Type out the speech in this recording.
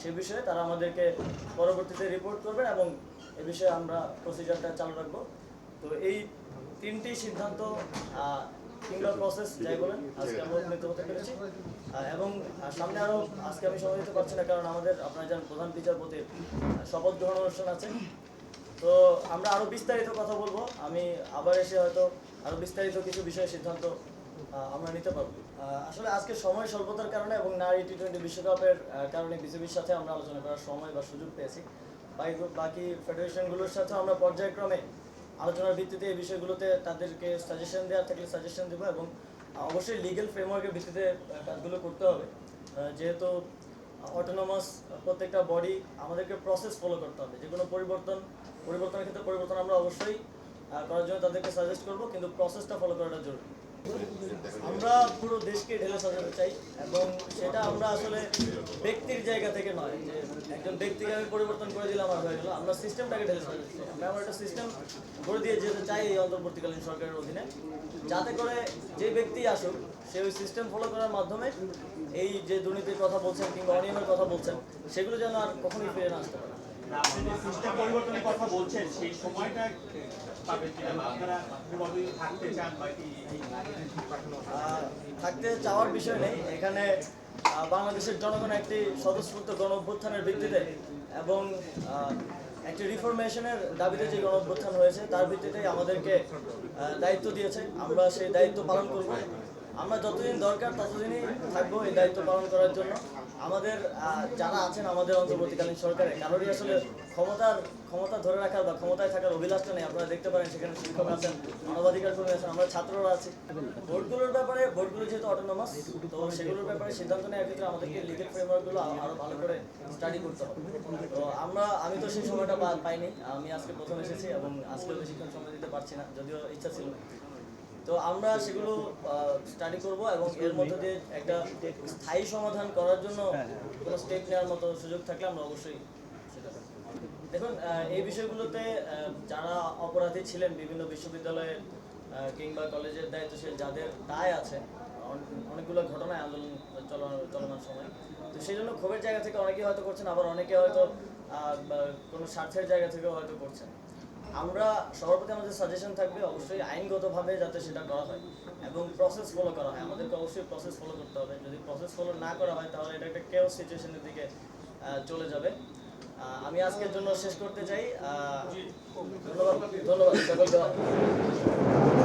সে বিষয়ে তারা আমাদেরকে পরবর্তীতে রিপোর্ট করবেন এবং এ বিষয়ে আমরা প্রসিজারটা চালু রাখব। তো এই তিনটি সিদ্ধান্ত কিংবা প্রসেস যাই বলেন, আজকে আমরা হতে পেরেছি। এবং সামনে আরও আজকে আমি সময় দিতে পারছি না, কারণ আমাদের, আপনারা জানেন, প্রধান বিচারপতির শপথ গ্রহণ অনুষ্ঠান আছে। তো আমরা আরও বিস্তারিত কথা বলব। আমি আবার এসে হয়তো আরও বিস্তারিত কিছু বিষয়ে সিদ্ধান্ত আমরা নিতে পারব। আসলে আজকে সময় স্বল্পতার কারণে এবং নারী টি টোয়েন্টি বিশ্বকাপের কারণে বিসিবির সাথে আমরা আলোচনা করার সময় বা সুযোগ পেয়েছি। বাকি- ফেডারেশনগুলোর সাথে আমরা পর্যায়ক্রমে আলোচনার ভিত্তিতে এই বিষয়গুলোতে তাদেরকে সাজেশন দেওয়ার থাকলে সাজেশন দেবো এবং অবশ্যই লিগেল ফ্রেমওয়ার্কের ভিত্তিতে কাজগুলো করতে হবে। যেহেতু অটোনোমাস প্রত্যেকটা বডি আমাদেরকে প্রসেস ফলো করতে হবে। যে কোনো পরিবর্তন, পরিবর্তনের ক্ষেত্রে পরিবর্তন আমরা অবশ্যই করার জন্য তাদেরকে সাজেস্ট করব, কিন্তু প্রসেসটা ফলো করাটা জরুরি। আমরা পুরো দেশকে ঢেলে সাজাতে চাই এবং সেটা আমরা আসলে ব্যক্তির জায়গা থেকে নয়। যে একজন ব্যক্তিকে আমি পরিবর্তন করে দিলাম আর হয়ে গেল। আমরা সিস্টেমটাকে ঢেলে সাজাতে চাই। আমরা এমন একটা সিস্টেম করে দিয়ে যেতে চাই এই অন্তর্বর্তীকালীন সরকারের অধীনে। যাতে করে যে ব্যক্তি আসুক, সে ওই সিস্টেম ফলো করার মাধ্যমে এই যে দুর্নীতির কথা বলছেন কিংবা অনিয়মের কথা বলছেন, সেগুলো যেন আর কখনোই ফিরে না আসতে পারে। থাকতে চাওয়ার বিষয় নেই। এখানে বাংলাদেশের জনগণ একটি স্বতঃস্ফূর্ত গণ অভ্যুত্থানের ভিত্তিতে এবং একটি রিফরমেশনের দাবিতে যে গণ অভ্যুত্থান হয়েছে, তার ভিত্তিতেই আমাদেরকে দায়িত্ব দিয়েছে। আমরা সেই দায়িত্ব পালন করব। আমরা যতদিন দরকার ততদিনই থাকব এই দায়িত্ব পালন করার জন্য। আমাদের যারা আছেন আমাদের অন্তর্বর্তীকালীন সরকারে, কারোরই আসলে ক্ষমতার, ক্ষমতা ধরে রাখার বা ক্ষমতায় থাকার অভিলাষটা নেই। আপনারা দেখতে পারেন সেখানে শিক্ষক আছেন মানবাধিকার কর্মী আছেন, আমরা ছাত্ররা আছি। ভোটগুলোর ব্যাপারে, ভোটগুলো যেহেতু অটোনমাস তো সেগুলোর ব্যাপারে সিদ্ধান্ত নেওয়ার ক্ষেত্রে আমাদেরকে লিগেল ফ্রেমওয়ার্কগুলো আরও ভালো করে স্টাডি করতে হবে। তো আমরা, আমি তো সেই সময়টা পাইনি। আমি আজকে প্রথম এসেছি এবং আজকেও বেশিক্ষণ সময় দিতে পারছি না, যদিও ইচ্ছা ছিল। তো আমরা সেগুলো স্টাডি করব এবং এর মধ্যে দিয়ে একটা স্থায়ী সমাধান করার জন্য কোনো স্টেপ নেওয়ার মতো সুযোগ থাকলে আমরা অবশ্যই সেটা দেখুন এই বিষয়গুলোতে যারা অপরাধী ছিলেন বিভিন্ন বিশ্ববিদ্যালয়ে কিংবা কলেজের দায়িত্বশীল যাদের দায় আছে অন- অনেকগুলো ঘটনায় আন্দোলন চলমান সময় তো সেই জন্য ক্ষোভের জায়গা থেকে অনেকেই হয়তো করছেন আবার অনেকে হয়তো আহ, কোনো স্বার্থের জায়গা থেকেও হয়তো করছেন। আমরা সবার প্রতি আমাদের সাজেশন থাকবে অবশ্যই আইনগতভাবে যাতে সেটা করা হয় এবং প্রসেস ফলো করা হয়। আমাদেরকে অবশ্যই প্রসেস ফলো করতে হবে। যদি প্রসেস ফলো না করা হয়, তাহলে এটা একটা কেউ সিচুয়েশনের দিকে চলে যাবে। আমি আজকের জন্য শেষ করতে চাই। ধন্যবাদ। ধন্যবাদ সকলকে।